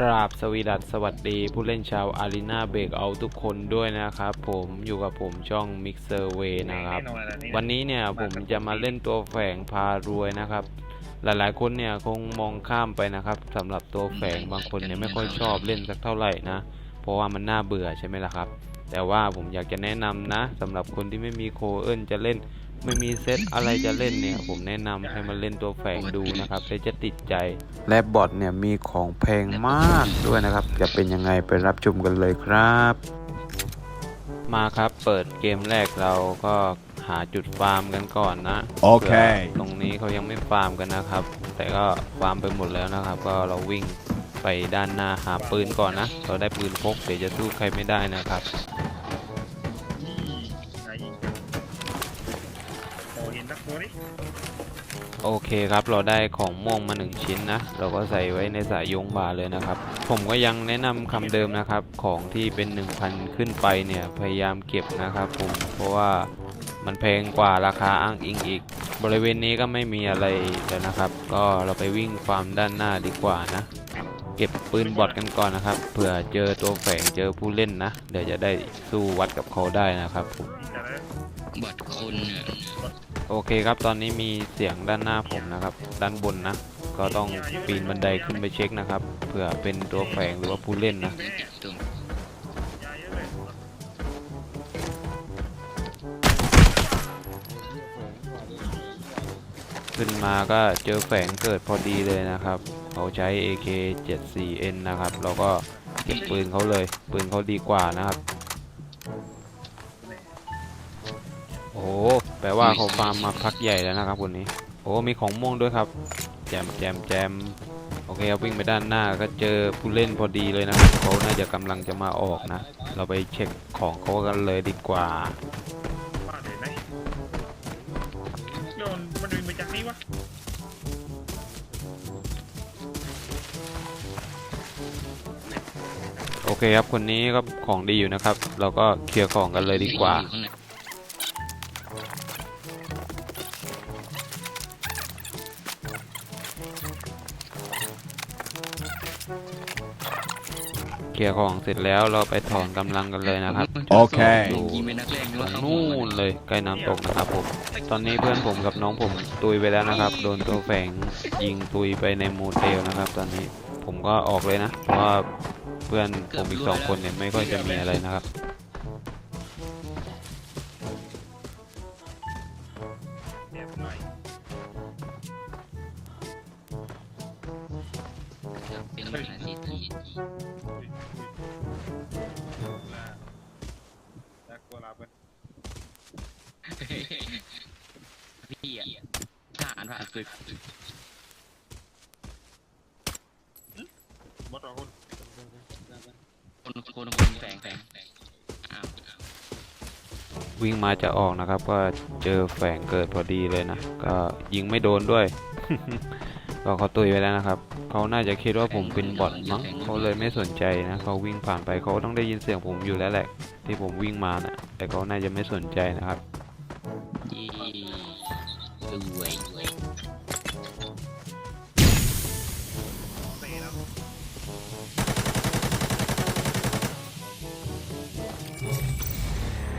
กราบสวีดัสสวัสดีผู้เล่นชาวอารีนาเบรกเอาทุกคนด้วยนะครับผมอยู่กับผมช่อง Mixer Way นะครับ วันนี้เนี่ยผมจะมาเล่นตัวแฝงพารวยนะครับ หลายๆคนเนี่ยคงมองข้ามไปนะครับสำหรับตัวแฝงบางคนเนี่ยไม่ค่อยชอบเล่นสักเท่าไหร่นะ เพราะว่ามันน่าเบื่อใช่ไหมล่ะครับ แต่ว่าผมอยากจะแนะนำนะสำหรับคนที่ไม่มีโคเอิลจะเล่น ไม่มีเซตอะไรจะเล่นเนี่ย ผมแนะนำให้มาเล่นตัวแฝงดูนะครับแล้วจะติดใจ และบอทเนี่ยมีของแพงมากด้วยนะครับ จะเป็นยังไงไปรับชมกันเลยครับ มาครับเปิดเกมแรกเราก็หาจุดฟาร์มกันก่อนนะโอเคผื่ตรงนี้เขายังไม่ฟาร์มกันนะครับ แต่ก็ฟาร์มไปหมดแล้วนะครับ ก็เราวิ่งไปด้านหน้าหาปืนก่อนนะ เราได้ปืนพกเดี๋ยวจะสู้ใครไม่ได้นะครับ โอเคครับเราได้ของม่วงมาหนึ่งชิ้นนะ เราก็ใส่ไว้ในสายยงบาเลยนะครับ ผมก็ยังแนะนำคำเดิมนะครับของที่เป็น 1,000 ขึ้นไปเนี่ยพยายามเก็บนะครับผมเพราะว่ามันแพงกว่าราคาอ้างอิงอีก บริเวณนี้ก็ไม่มีอะไรแล้วนะครับ ก็เราไปวิ่งฟาร์มด้านหน้าดีกว่านะ เก็บปืนบอทกันก่อนนะครับ เผื่อเจอตัวแฝงเจอผู้เล่นนะ เดี๋ยวจะได้สู้วัดกับเขาได้นะครับผมจะได้บัตรคนเนี่ยโอเคครับตอนนี้มีเสียงด้านหน้าผมนะครับ ด้านบนนะ ก็ต้องปีนบันไดขึ้นไปเช็คนะครับเผื่อเป็นตัวแฝงหรือว่าผู้เล่นนะตรงยาเยอะเลยขึ้นมาก็เจอแฝงเกิดพอดีเลยนะครับ เขาใช้ AK 74N นะครับ เราก็เก็บปืนเขาเลย ปืนเขาดีกว่านะครับ โอ้โหแปลว่าเขาฟาร์มมาพักใหญ่แล้วนะครับคนนี้ โอ้มีของม่วงด้วยครับ แจมแจมแจมโอเคครับวิ่งไปด้านหน้าก็เจอผู้เล่นพอดีเลยนะครับเขาน่าจะกำลังจะมาออกนะ เราไปเช็คของเขากันเลยดีกว่า โอเคครับคนนี้ก็ของดีอยู่นะครับ เราก็เคลียร์ของกันเลยดีกว่าอยู่ข้งในเคลียร์ของเสร็จแล้วเราไปถอนกำลังกันเลยนะครับ โอเคอยู่ยิงเป็นนักเลงตด้รวยงครับนู่นเลยใกล้น้ำตกนะครับผม ตอนนี้เพื่อนผมกับน้องผมตุยไปแล้วนะครับ โดนตัวแฝงยิงตุยไปในโมเทลนะครับ ตอนนี้ผมก็ออกเลยนะ เพราะว่าเพื่อนผมอีกสองคนเนี่ยไม่ค่อยจะมีอะไรนะครับ เป็นหาเศรษฐีอุ้ยอุ้ยลากลัวลาเป็นพี่อะทหารผ่านศึก มดรอคุณ คนคนคนแสงแสงอ้าววิ่งมาจะออกนะครับ ก็เจอแฝงเกิดพอดีเลยนะ ก็ยิงไม่โดนด้วย ก็เขาตุยไปแล้วนะครับ เขาน่าจะคิดว่าผมเป็นบอทมั้งเขาเลยไม่สนใจนะเขาวิ่งผ่านไปเขาต้องได้ยินเสียงผมอยู่แล้วแหละ ที่ผมวิ่งมานะแต่เขาน่าจะไม่สนใจนะครับ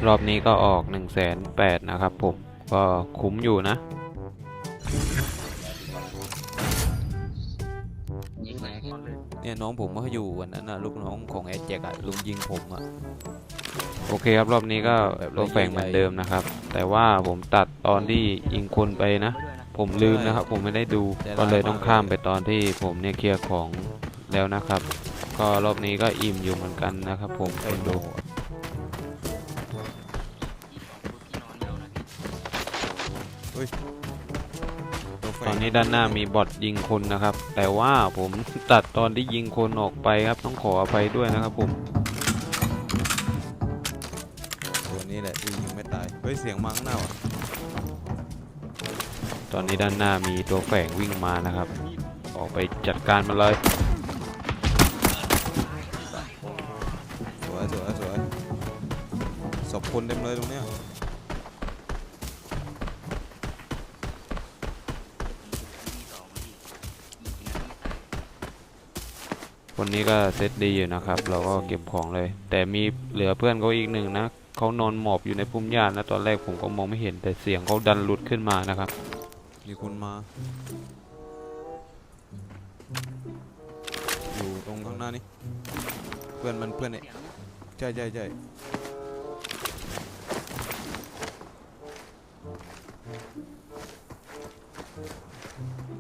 รอบนี้ก็ออก1นึ่งแสนแปดนะครับผม ก็คุ้มอยู่นะ ยิงแรกก่อนเลยเนี่ยน้องผมก็อยู่วันนั้นนะลูกน้องของแอดแจ็คอะลุงยิงผมอะโอเคครับรอบนี้ก็ตัวแฝงเหมือนเดิมนะครับ แต่ว่าผมตัดตอนที่ยิงคนไปนะ ผมลืมนะครับ ผมไม่ได้ดูก็เลยต้องข้ามไปตอนที่ผมเนี่ยเคลียร์ของแล้วนะครับ ก็รอบนี้ก็อิ่มอยู่เหมือนกันนะครับ ผมคนดู ตอนนี้ด้านหน้ามีบอทยิงคนนะครับ แต่ว่าผมตัดตอนที่ยิงคนออกไปครับ ต้องขออภัยด้วยนะครับผมตัวนี้แหละที่ยิงไม่ตาย เฮ้ย เสียงมาข้างหน้าว่ะตอนนี้ด้านหน้ามีตัวแฝงวิ่งมานะครับ ออกไปจัดการมันเลย สวยสวยสวยศพคนเต็มเลยตรงเนี้ย คนนี้ก็เซตดีอยู่นะครับ เราก็เก็บของเลย แต่มีเหลือเพื่อนเขาอีกหนึ่งนะเขานอนหมอบอยู่ในพุ่มหญ้านะตอนแรกผมก็มองไม่เห็นแต่เสียงเขาดันหลุดขึ้นมานะครับมีคนมา อยู่ตรงข้างหน้านี่เพื่อนมันเพื่อนเนี่ยใช่ใช่ใช่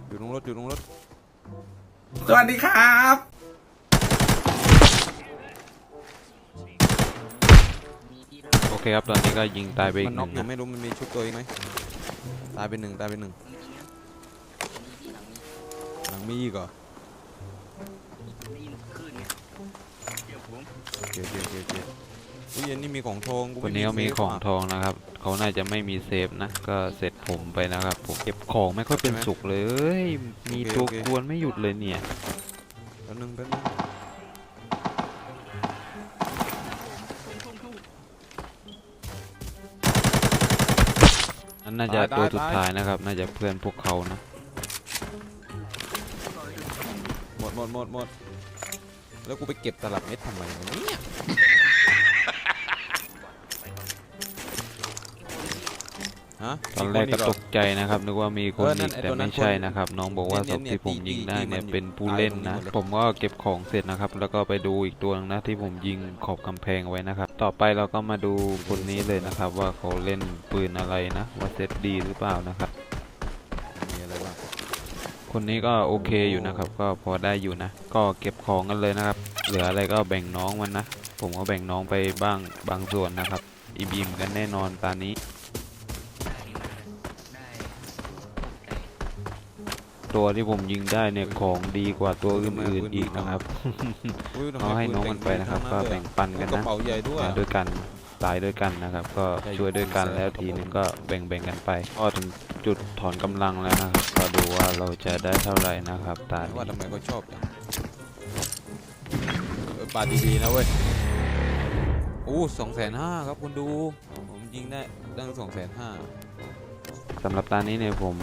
อยู่ตรงรถอยู่ตรงรถสวัสดีครับ โอ เคครับตอนนี้ก็ยิงตายไปอีมักนหน็อนึ่กงยังนะไม่รู้มันมีชุดตัวอีกไหมตายไปหนึ่งตายไปหนึ่งหลังมีอีกเหรอโอเคโอเคโอเคโอเคอุ้ยอันนี้มีของทองกูคไนนี้เขามีซฟของะทองนะครับ เขาน่าจะไม่มีเซฟนะ ก็เสร็จผมไปนะครับผมเก็บของไม่ค่อยเป็นใช่ไหมสุขเลย มีโอเคตัวโอเคกวนไม่หยุดเลยเนี่ย แป๊บนึงแป๊บนึง นั่นน่าจะตัวสุดท้ายนะครับ น่าจะเพื่อนพวกเขานะ หมดหมดหมดหมดแล้วกูไปเก็บตลับเม็ดทำไมวะเนี่ย ฮะตอนแรกก็ตกใจนะครับนึกว่ามีคนเออนั่อีนกไอ้แต่ตัวนั้นไม่ใช่คนนะครับ น้องบอกว่าเนี่ศยพเนี่ยที่ผมตียิงได้ตีเนี่ยมันอยู่เป็นผู้เล่นนะตายตรงนี้หมดเลยผมก็เก็บของเสร็จนะครับ แล้วก็ไปดูอีกตัวหนึงนะที่ผมยิงขอบกำแพงไว้นะครับ ต่อไปเราก็มาดูคนนี้เลยนะครับ ว่าเขาเล่นปืนอะไรนะ ว่าเซตดีหรือเปล่านะครับมีอะไรบ้างคนนี้ก็โอเคอยู่นะครับ ก็พอได้อยู่นะ ก็เก็บของกันเลยนะครับ เหลืออะไรก็แบ่งน้องมันนะ ผมก็แบ่งน้องไปบ้างบางส่วนนะครับอีบีมกันแน่นอนตอนนี้ ตัวที่ผมยิงได้เนี่ยของดีกว่าตัวอื่นๆอีกนะครับอุ้ยทำไมเอาให้ปืน้องมันไปแต่นะครับก็ทั้งแบ่งปันเลยกันกระนะเป๋าใหญ่ด้วยมาด้วยกันตายด้วยกันนะครับ ก็ใช่ช่วยด้วยกันแล้วทีนึงก็แบ่งๆกันไปก็ถึงจุดถอนกำลังแล้วนะครับก็ดูว่าเราจะได้เท่าไหร่นะครับตาว่านี้ทำไมเขาชอบจังเออปาดดีๆนะเว้ยอู้สองแสนห้าครับคุณดู ผมยิงได้ตั้งสองแสนห้า สำหรับตานี้เนี่ยผม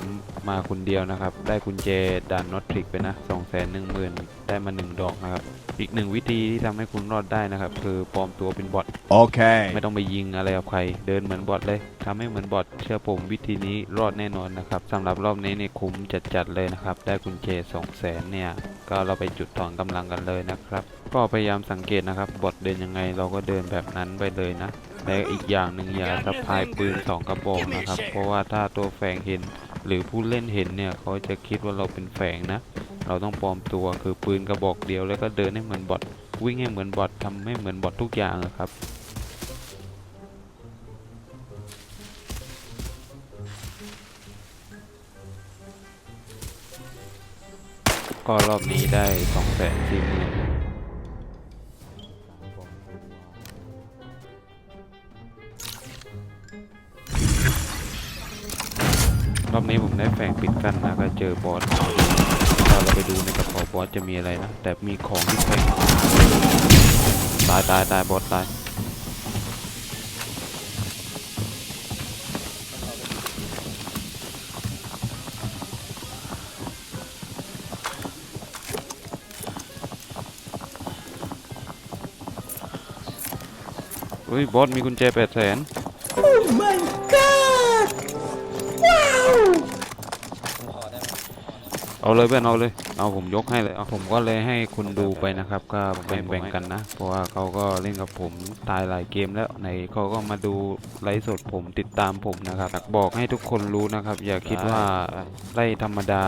มาคนเดียวนะครับ ได้กุญแจด่านน็อตทริกไปนะ2 1 0 0 0 0 ได้มา 1 ดอกนะครับ อีกหนึ่งวิธีที่ทำให้คุณรอดได้นะครับ คือปลอมตัวเป็นบอท Okay. ไม่ต้องไปยิงอะไรกับใคร เดินเหมือนบอทเลยทำให้เหมือนบอทเชื่อผมวิธีนี้รอดแน่นอนนะครับสำหรับรอบนี้เนี่ยคุ้มจัดๆเลยนะครับ ได้กุญแจ2 0 0 0 0 0เนี่ยก็เราไปจุดถอนกำลังกันเลยนะครับ ก็พยายามสังเกตนะครับบอทเดินยังไงเราก็เดินแบบนั้นไปเลยนะ และอีกอย่างหนึ่งอย่าสะพายปืนสองกระบอกนะครับ เพราะว่าถ้าตัวแฝงเห็น หรือผู้เล่นเห็นเนี่ยเขาจะคิดว่าเราเป็นแฝงนะ เราต้องปลอมตัวคือปืนกระบอกเดียวแล้วก็เดินให้เหมือนบอทวิ่งให้เหมือนบอททำให้เหมือนบอททุกอย่างครับก็รอบนี้ได้2 4 0 0 0 0 กั้นนะก็เจอบอสถ้าเราไปดูในกระเป๋าบอสจะมีอะไรนะ แต่มีของที่แฝงตายตายตายบอสตายเฮ้ยบอสมีกุญแจแปดแสน เอาเลยเพื่อนเอาเลย เอาผมยกให้เลยเอาผมก็เลยให้คุณดูไปนะครับ ก็แบ่งๆกันนะ เพราะว่าเขาก็เล่นกับผมตายหลายเกมแล้วในเขาก็มาดูไลฟ์สดผมติดตามผมนะครับอยากบอกให้ทุกคนรู้นะครับ อย่าคิดว่าไล่ธรรมดา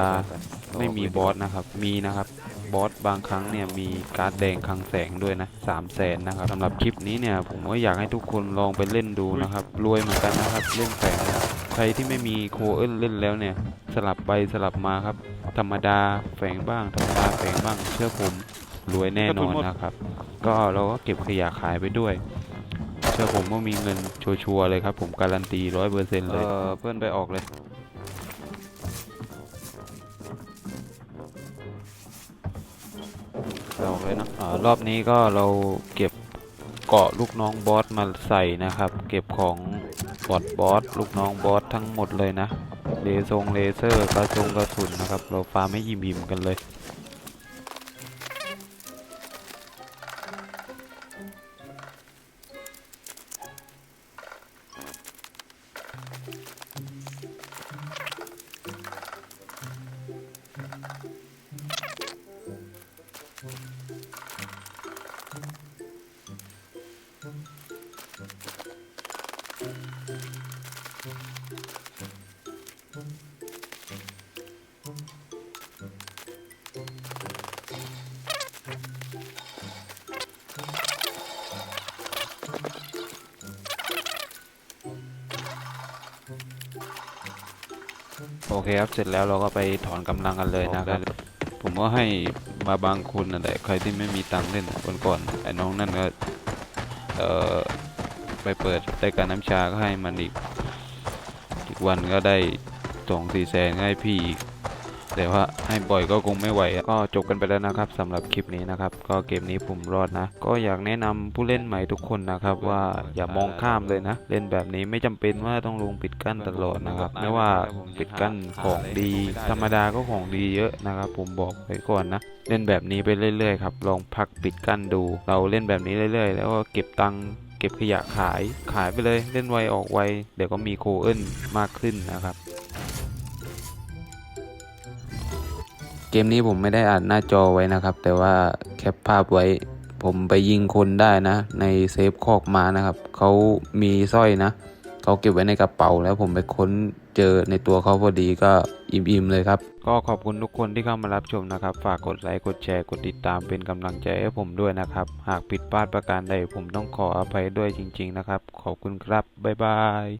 ไม่มีบอสนะครับ มีนะครับบอสบางครั้งเนี่ยมีการ์ดแดงคลังแสงด้วยนะสามแสนนะครับสำหรับคลิปนี้เนี่ยผมก็อยากให้ทุกคนลองไปเล่นดูนะครับ รวยเหมือนกันนะครับเล่นแฝง ใครที่ไม่มีโคเอิลเล่นแล้วเนี่ย สลับไปสลับมาครับ ธรรมดาแฝงบ้างธรรมดาแฝงบ้างเชื่อผมรวยแน่นอนนะครับ ก็เราก็เก็บขยะขายไปด้วย เชื่อผมว่ามีเงินชัวร์ๆเลยครับ ผมการันตีร้อยเปอร์เซ็นต์เลยเออเพื่อนไปออกเลยเราเลยนะอ่ารอบนี้ก็เราเก็บเกาะลูกน้องบอสมาใส่นะครับ เก็บของบ อดบอสลูกน้องบอสทั้งหมดเลยนะเลซงเลเซอร์กระสุนกระสุนนะครับ เราฟาร์มให้ยิมยิมๆกันเลย โอเคครับ เสร็จแล้วเราก็ไปถอนกำลังกันเลยนะครับ ผมก็ให้มาบางคนนั่นแหละใครที่ไม่มีตังค์เล่นวันก่อนไอ้น้องนั่นก็เออไปเปิดรายการน้ำชาก็ให้มันอีก อีกวันก็ได้ สองสี่แสนให้พี่อีกแต่ว่าให้บ่อยก็คงไม่ไหว ก็จบกันไปแล้วนะครับสำหรับคลิปนี้นะครับ ก็เกมนี้ผมรอดนะ ก็อยากแนะนำผู้เล่นใหม่ทุกคนนะครับ ว่าอย่ามองข้ามเลยนะ เล่นแบบนี้ไม่จำเป็นว่าต้องลงปิดกั้นตลอดนะครับไม่ว่าปิดกั้นของดี ธรรมดาก็ของดีเยอะนะครับ ผมบอกไว้ก่อนนะเล่นแบบนี้ไปเรื่อยๆครับลองพักปิดกั้นดู เราเล่นแบบนี้เรื่อย ๆ แล้วก็เก็บตังค์เก็บขยะขายขายไปเลยเล่นไวออกไวเดี๋ยวก็มีโคเอิลมากขึ้นนะครับ เกมนี้ผมไม่ได้อ่านหน้าจอไว้นะครับ แต่ว่าแคปภาพไว้ ผมไปยิงคนได้นะ ในเซฟคอกมานะครับเขามีสร้อยนะเขาเก็บไว้ในกระเป๋าแล้วผมไปค้นเจอในตัวเขาพอดีก็อิ่มๆเลยครับ ก็ขอบคุณทุกคนที่เข้ามารับชมนะครับ ฝากกดไลค์กดแชร์กดติดตามเป็นกำลังใจให้ผมด้วยนะครับ หากผิดพลาดประการใดผมต้องขออภัยด้วยจริง ๆ นะครับ ขอบคุณครับบ๊ายบาย